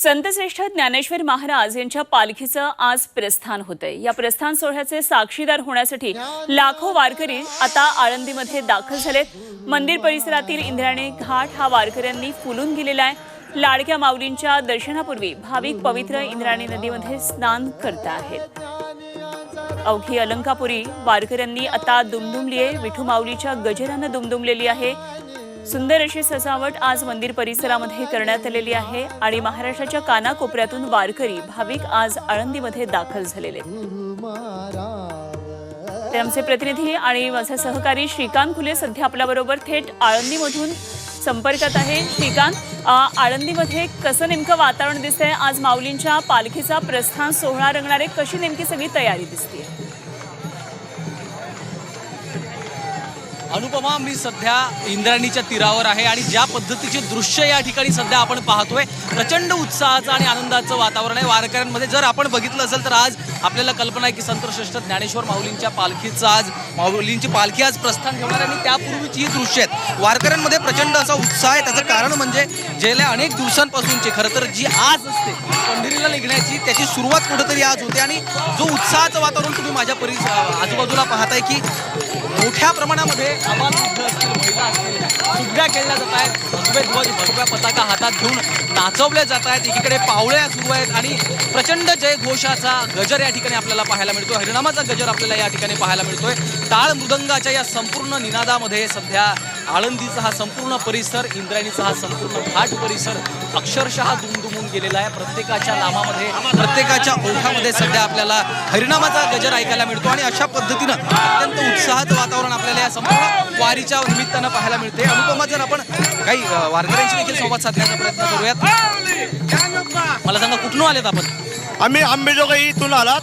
संतश्रेष्ठ ज्ञानेश्वर महाराज यांच्या पालखीचं आज प्रस्थान होतंय. या प्रस्थान सोहळ्याचे साक्षीदार होण्यासाठी लाखो वारकरी आता आळंदीमध्ये दाखल झालेत. मंदिर परिसरातील इंद्राणी घाट हा वारकऱ्यांनी फुलून गेलेला आहे. लाडक्या माऊलींच्या दर्शनापूर्वी भाविक पवित्र इंद्राणी नदीमध्ये स्नान करत आहेत. अवघी अलंकापुरी वारकऱ्यांनी आता दुमदुमली आहे विठू माऊलीच्या गजरानं दुमदुमलेली आहे. सुंदर अशी सजावट आज मंदिर परिसरामध्ये करण्यात आलेली आहे आणि महाराष्ट्राच्या कानाकोपऱ्यातून वारकरी भाविक आज आळंदीमध्ये दाखल झालेले ते आमचे प्रतिनिधी आणि माझे सहकारी श्रीकांत खुले सध्या आपल्याबरोबर थेट आळंदीमधून संपर्कात आहे. श्रीकांत आळंदीमध्ये कसं नेमकं वातावरण दिसतंय? आज माऊलींच्या पालखीचा प्रस्थान सोहळा रंगणारे कशी नेमकी सगळी तयारी दिसते अनुपमा मी सध्या इंद्रायणीच्या तीरावर आहे आणि ज्या पद्धतीचे दृश्य या ठिकाणी सध्या आपण पाहतोय प्रचंड उत्साहाचं आणि आनंदाचं वातावरण आहे. वारकऱ्यांमध्ये जर आपण बघितलं असेल तर आज आपल्याला कल्पना आहे की संतश्रेष्ठ ज्ञानेश्वर माऊलींच्या पालखीचं आज माऊलींची पालखी आज प्रस्थान ठेवणार आहे आणि त्यापूर्वीची ही दृश्य आहेत. वारकऱ्यांमध्ये प्रचंड असा उत्साह आहे. त्याचं कारण म्हणजे गेल्या अनेक दिवसांपासूनची खरं तर जी आज असते पंढरीला निघण्याची त्याची सुरुवात कुठेतरी आज होते आणि जो उत्साहाचं वातावरण तुम्ही माझ्या परिस आजूबाजूला पाहताय की मोठ्या प्रमाणामध्ये आवाज वृद्ध असतील महिला असतील सुगड्या खेळल्या जात आहेत. भगवे ध्वज भगव्या पताका हातात घेऊन नाचवल्या जात आहेत. एकीकडे पावळ्या सुरू आहेत आणि प्रचंड जयघोषाचा गजर या ठिकाणी आपल्याला पाहायला मिळतो हरिनामाचा गजर आपल्याला या ठिकाणी पाहायला मिळतोय. टाळ मृदंगाच्या या संपूर्ण निनादामध्ये सध्या आळंदीचा हा संपूर्ण परिसर इंद्रायणीचा हा संपूर्ण घाट परिसर अक्षरशः दुमदुमून गेलेला आहे. प्रत्येकाच्या नामामध्ये प्रत्येकाच्या ओठामध्ये सध्या आपल्याला हरिनामाचा गजर ऐकायला मिळतो आणि अशा पद्धतीनं उत्साहाचं वातावरण आपल्याला या संपूर्ण वारीच्या निमित्तानं पाहायला मिळते अनुपमा जर आपण काही वारकऱ्यांशी देखील संवाद साधण्याचा प्रयत्न करूयात. मला सांगा कुठून आलेत आपण? आम्ही आंबेजोगाई इथून आलात.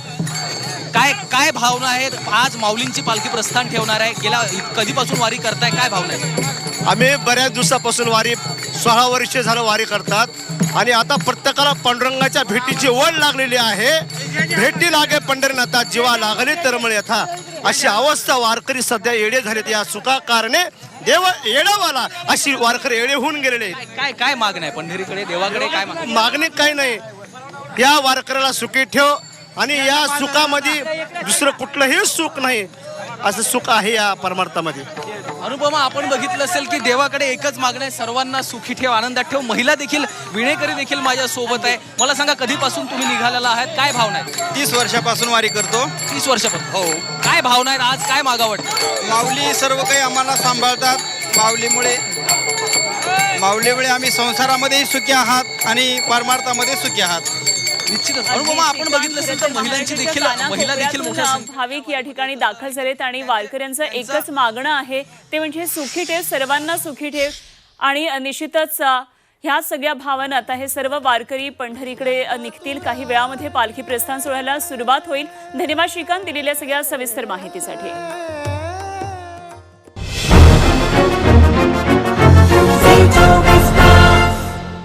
काय काय भावना आहेत? आज माऊलींची पालखी प्रस्थान ठेवणार आहे. गेल्या कधीपासून वारी करताय? काय भावना आहे आम्ही बऱ्याच दिवसापासून वारी सोळा वर्षे झालं वारी करतात. आणि आता प्रत्येकाला पांडुरंगाच्या भेटीची ओढ लागलेली आहे. भेटी लागे पंढरीनाथा जीवा लागले तर म्हणे यथा. अशी अवस्था वारकरी सध्या येडे झालेत या सुखा कारणे देव येडावाला अशी वारकरी येडे होऊन गेलेले. काय काय मागणं आहे? पंढरीकडे देवाकडे काय मागणं काही नाही. या वारकऱ्याला सुखी ठेव आणि या सुखामध्ये दुसरं कुठलंही सुख नाही. असं सुख आहे या परमार्थामध्ये. अनुपमा आपण बघितलं असेल की देवाकडे एकच मागणं आहे सर्वांना सुखी ठेव आनंदात ठेव. महिला देखील विणेकरी देखील माझ्या सोबत आहे. मला सांगा कधीपासून तुम्ही निघालेला आहात? काय भावना आहेत? तीस वर्षापासून वारी करतो. तीस वर्षापासून. हो. काय भावना आहेत? आज काय मागा वाटतं? माऊली सर्व काही आम्हाला सांभाळतात. माऊलीमुळे माऊलीमुळे आम्ही संसारामध्येही सुखी आहात आणि परमार्थामध्ये सुखी आहात. निश्चितच. अनुपमा आपण बघितलं असेल तर महिलांची देखील महिला देखील मोठ्या संख्येने- भाविक या ठिकाणी दाखल झालेत आणि वारकऱ्यांचं एकच मागणं आहे. ते म्हणजे सुखी ठेव सर्वांना सुखी ठेव आणि निश्चितच ह्या सगळ्या भावना आता हे सर्व वारकरी पंढरीकडे निघतील. काही वेळामध्ये पालखी प्रस्थान सोहळ्याला सुरुवात होईल. धन्यवाद श्रीकांत दिलेल्या सगळ्या सविस्तर माहितीसाठी.